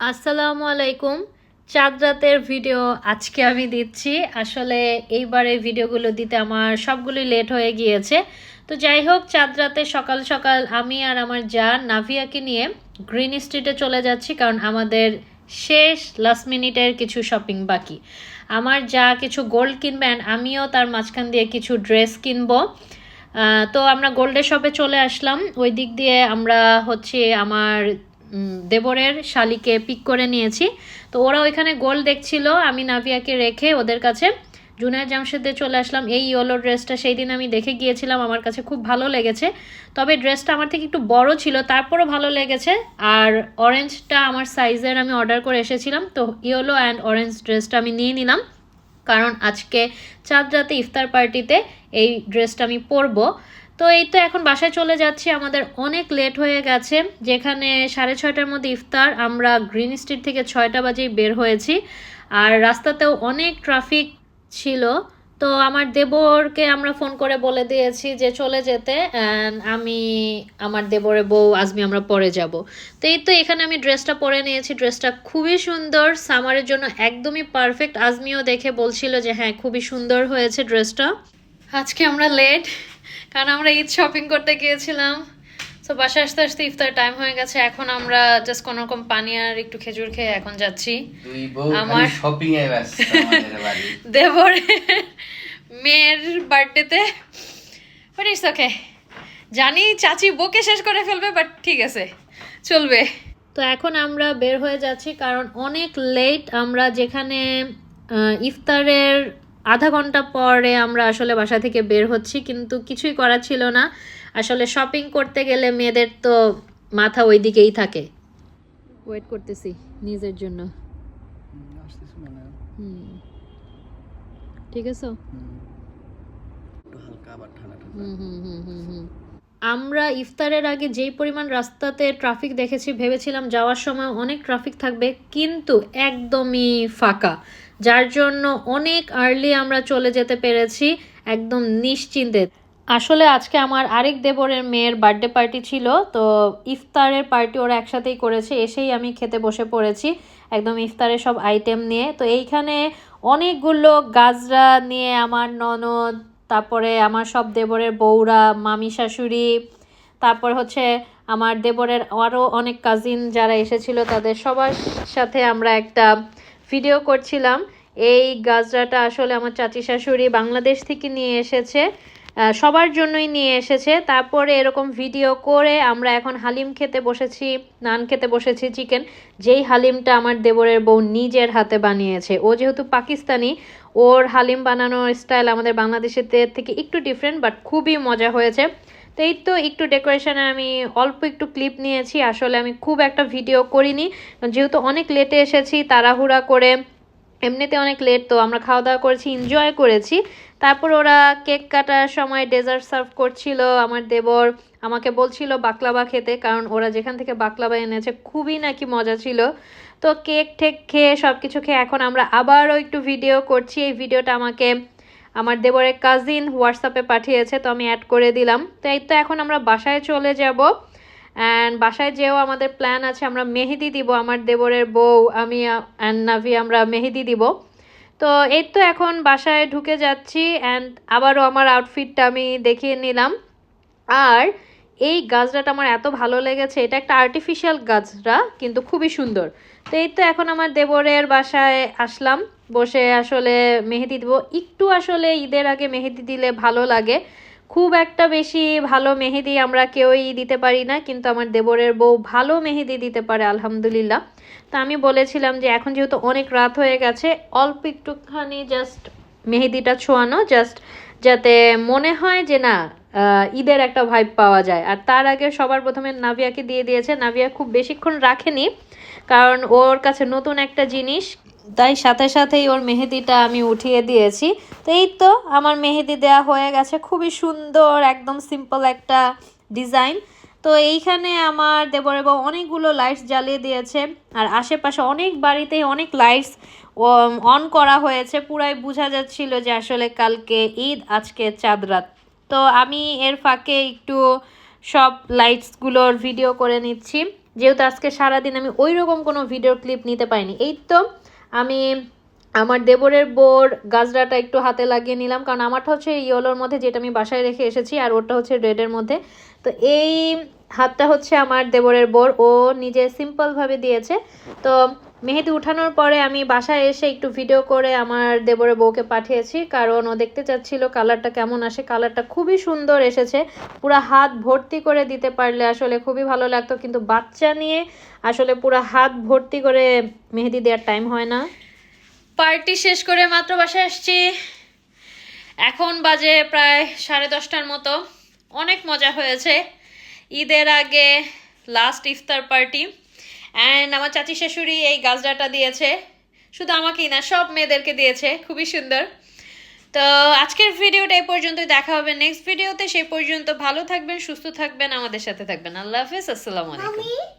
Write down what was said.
আসসালামু আলাইকুম। চাঁদ রাতের ভিডিও আজকে আমি দিচ্ছি। আসলে এইবারে ভিডিওগুলো দিতে আমার সবগুলি লেট হয়ে গিয়েছে। তো যাই হোক, চাঁদ রাতে সকাল সকাল আমি আর আমার যা নাভিয়াকে নিয়ে গ্রিন স্ট্রিটে চলে যাচ্ছি, কারণ আমাদের শেষ লাস্ট মিনিটের কিছু শপিং বাকি। আমার যা কিছু গোল্ড কিনবেন আমিও তার মাঝখান দিয়ে কিছু ড্রেস কিনবো। তো আমরা গোল্ডের শপে চলে আসলাম। ওই দিক দিয়ে আমরা হচ্ছে আমার দেবরের শালিকে পিক করে নিয়েছি। তো ওরা ওইখানে গোল দেখছিল, আমি নাভিয়াকে রেখে ওদের কাছে জুনিয়র জামশেদে চলে আসলাম। এই ইয়েলো ড্রেসটা সেই দিন আমি দেখে গিয়েছিলাম, আমার কাছে খুব ভালো লেগেছে। তবে ড্রেসটা আমার থেকে একটু বড় ছিল, তারপরও ভালো লেগেছে। আর অরেঞ্জটা আমার সাইজের আমি অর্ডার করে এসেছিলাম, তো ইয়েলো অ্যান্ড অরেঞ্জ ড্রেসটা আমি নিয়ে নিলাম। কারণ আজকে চাঁদ রাতে ইফতার পার্টিতে এই ড্রেসটা আমি পরবো। তো এই তো এখন বাসায় চলে যাচ্ছি, আমাদের অনেক লেট হয়ে গেছে। যেখানে সাড়ে ছয়টার মধ্যে ইফতার, আমরা গ্রিন স্ট্রিট থেকে ছয়টা বাজেই বের হয়েছি। আর রাস্তাতেও অনেক ট্রাফিক ছিল। তো আমার দেবরকে আমরা ফোন করে বলে দিয়েছি যে চলে যেতে আমি, আমার দেবরের বউ আজমি, আমরা পরে যাব। তো এই তো এখানে আমি ড্রেসটা পরে নিয়েছি। ড্রেসটা খুবই সুন্দর সামারের জন্য একদমই পারফেক্ট আজমিও দেখে বলছিল যে হ্যাঁ খুবই সুন্দর হয়েছে ড্রেসটা আজকে আমরা লেট কারণ আমরা ঈদ শপিং করতে গিয়েছিলাম। তো বাসায় আসতে আসতে ইফতার টাইম হয়ে গেছে। এখন আমরা জাস্ট কোনো রকম পানি আর একটু খেজুর খেয়ে এখন যাচ্ছি। আমার- শপিং এ ব্যস্ত দেবরের মেয়ের বার্থডেতে বাট ইটস ওকে জানি চাচি বকে শেষ করে ফেলবে বাট ঠিক আছে। চলবে। তো এখন আমরা বের হয়ে যাচ্ছি কারণ অনেক লেট আমরা যেখানে ইফতারের আধা ঘণ্টা পরে আমরা আসলে বাসা থেকে বের হচ্ছি কিন্তু কিছুই করা ছিল না। আসলে শপিং করতে গেলে মেয়েদের তো মাথা ওই দিকেই থাকে। ওয়েট করতেছি নিজের জন্য। হুম ঠিক আছে? হুম হুম হুম হুম হুম। আমরা ইফতারের আগে যেই পরিমাণ রাস্তাতে ট্রাফিক দেখেছি, ভেবেছিলাম যাওয়ার সময় অনেক ট্রাফিক থাকবে, কিন্তু একদমই ফাঁকা। যার জন্য অনেক আর্লি আমরা চলে যেতে পেরেছি একদম নিশ্চিন্তে। আসলে আজকে আমার আরেক দেবরের মেয়ের বার্থডে পার্টি ছিল, তো ইফতারের পার্টি ওরা একসাথেই করেছে, এসেই আমি খেতে বসে পড়েছি, একদম ইফতারের সব আইটেম নিয়ে। তো এইখানে অনেকগুলো গাজরা নিয়ে আমার ননদ তারপরে আমার সব দেবরের বউরা, মামি, শাশুড়ি, তারপর হচ্ছে আমার দেবরের আরও অনেক কাজিন যারা এসেছিল, তাদের সবার সাথে আমরা একটা ভিডিও করছিলাম। এই গাজরাটা আসলে আমার চাচি শাশুড়ি বাংলাদেশ থেকে নিয়ে এসেছে। সবার জন্যই নিয়ে এসেছে। তারপরে এরকম ভিডিও করে আমরা এখন হালিম খেতে বসেছি, নান খেতে বসেছি চিকেন যেই হালিমটা আমার দেবরের বউ নিজের হাতে বানিয়েছে। ও যেহেতু পাকিস্তানি, ওর হালিম বানানোর স্টাইল আমাদের বাংলাদেশের থেকে একটু ডিফারেন্ট বাট খুবই মজা হয়েছে। তো এই তো একটু ডেকোরেশনে আমি অল্প একটু ক্লিপ নিয়েছি। আসলে আমি খুব একটা ভিডিও করিনি। যেহেতু অনেক লেটে এসেছি, তাড়াহুড়া করে এমনিতে অনেক লেট তো আমরা খাওয়া দাওয়া করেছি এনজয় করেছি। তারপর ওরা কেক কাটার সময় ডেজার্ট সার্ভ করছিল আমার দেবর, আমাকে বলছিল বাকলাবা খেতে, কারণ ওরা যেখান থেকে বাকলাবা এনেছে খুবই নাকি মজা ছিল। তো কেক ঠেক খেয়ে সব কিছু খেয়ে এখন আমরা আবারও একটু ভিডিও করছি। এই ভিডিওটা আমাকে আমার দেবরের কাজিন হোয়াটসঅ্যাপে পাঠিয়েছে, তো আমি অ্যাড করে দিলাম। তো এই তো এখন আমরা বাসায় চলে যাব। অ্যান্ড বাসায় যেও আমাদের প্ল্যান আছে, আমরা মেহেদি দিব আমার দেবরের বউ, আমি অ্যান্ড নাভি, আমরা মেহেদি দিব। তো এই তো এখন বাসায় ঢুকে যাচ্ছি অ্যান্ড আবারও আমার আউটফিটটা আমি দেখিয়ে নিলাম। আর এই গাছটাটা আমার এত ভালো লেগেছে, এটা একটা আর্টিফিশিয়াল গাছরা, কিন্তু খুবই সুন্দর। তো এই তো এখন আমার দেবরের বাসায় আসলাম, বসে আসলে মেহেদি দিব। একটু আসলে ঈদের আগে মেহেদি দিলে ভালো লাগে। খুব একটা বেশি ভালো মেহেদি আমরা কেউই দিতে পারি না, কিন্তু আমার দেবরের বউ ভালো মেহেদি দিতে পারে, আলহামদুলিল্লাহ। তা আমি বলেছিলাম যে এখন যেহেতু অনেক রাত হয়ে গেছে, অল্প একটুখানি জাস্ট মেহেদিটা ছোঁয়ানো জাস্ট যাতে মনে হয় যে না ঈদের একটা ভাইব পাওয়া যায়। আর তার আগে সবার প্রথমে নাভিয়াকে দিয়ে দিয়েছে। নাভিয়া খুব বেশিক্ষণ রাখেনি, কারণ ওর কাছে নতুন একটা জিনিস তাই সাথে সাথেই ওর মেহেদিটা আমি উঠিয়ে দিয়েছি। তো এই তো আমার মেহেদি দেওয়া হয়ে গেছে। খুবই সুন্দর, একদম সিম্পল একটা ডিজাইন তো এইখানে আমার দেবরের বউ অনেকগুলো লাইটস জ্বালিয়ে দিয়েছে। আর আশেপাশে অনেক বাড়িতেই অনেক লাইটস অন করা হয়েছে। পুরাই বোঝা যাচ্ছিল যে আসলে কালকে ঈদ, আজকে চাঁদ রাত। তো আমি এর ফাঁকে একটু সব লাইটসগুলোর ভিডিও করে নিচ্ছি। যেহেতু আজকে সারাদিন আমি ওই রকম কোনো ভিডিও ক্লিপ নিতে পাইনি এই তো আমি আমার দেবরের বোর গাজরাটা একটু হাতে লাগিয়ে নিলাম, কারণ আমারটা হচ্ছে ইয়েলোর মধ্যে যেটা আমি বাসায় রেখে এসেছি, আর ওটা হচ্ছে রেডের মধ্যে। তো এই হাতটা হচ্ছে আমার দেবরের বোর, ও নিজে সিম্পলভাবে দিয়েছে। তো মেহেদি উঠানোর পরে আমি বাসায় এসে একটু ভিডিও করে আমার দেবরের বউকে পাঠিয়েছি, কারণ ও দেখতে চাচ্ছিল কালারটা কেমন আসে। কালারটা খুবই সুন্দর এসেছে। পুরো হাত ভর্তি করে দিতে পারলে আসলে খুবই ভালো লাগতো, কিন্তু বাচ্চা নিয়ে আসলে পুরো হাত ভর্তি করে মেহেদি দেওয়ার টাইম হয় না। পার্টি শেষ করে মাত্র বাসায় আসছি। এখন বাজে প্রায় সাড়ে দশটার মতো। অনেক মজা হয়েছে। ঈদের আগে লাস্ট ইফতার পার্টি অ্যান্ড আমার চাচি শাশুড়ি এই গাছডাটা দিয়েছে। শুধু আমাকেই না, সব মেয়েদেরকে দিয়েছে। খুবই সুন্দর। তো আজকের ভিডিওটা এই পর্যন্তই, দেখা হবে নেক্সট ভিডিওতে সেই পর্যন্ত ভালো থাকবেন, সুস্থ থাকবেন, আমাদের সাথে থাকবেন। আল্লাহ হাফিজ, আসসালামু আলাইকুম।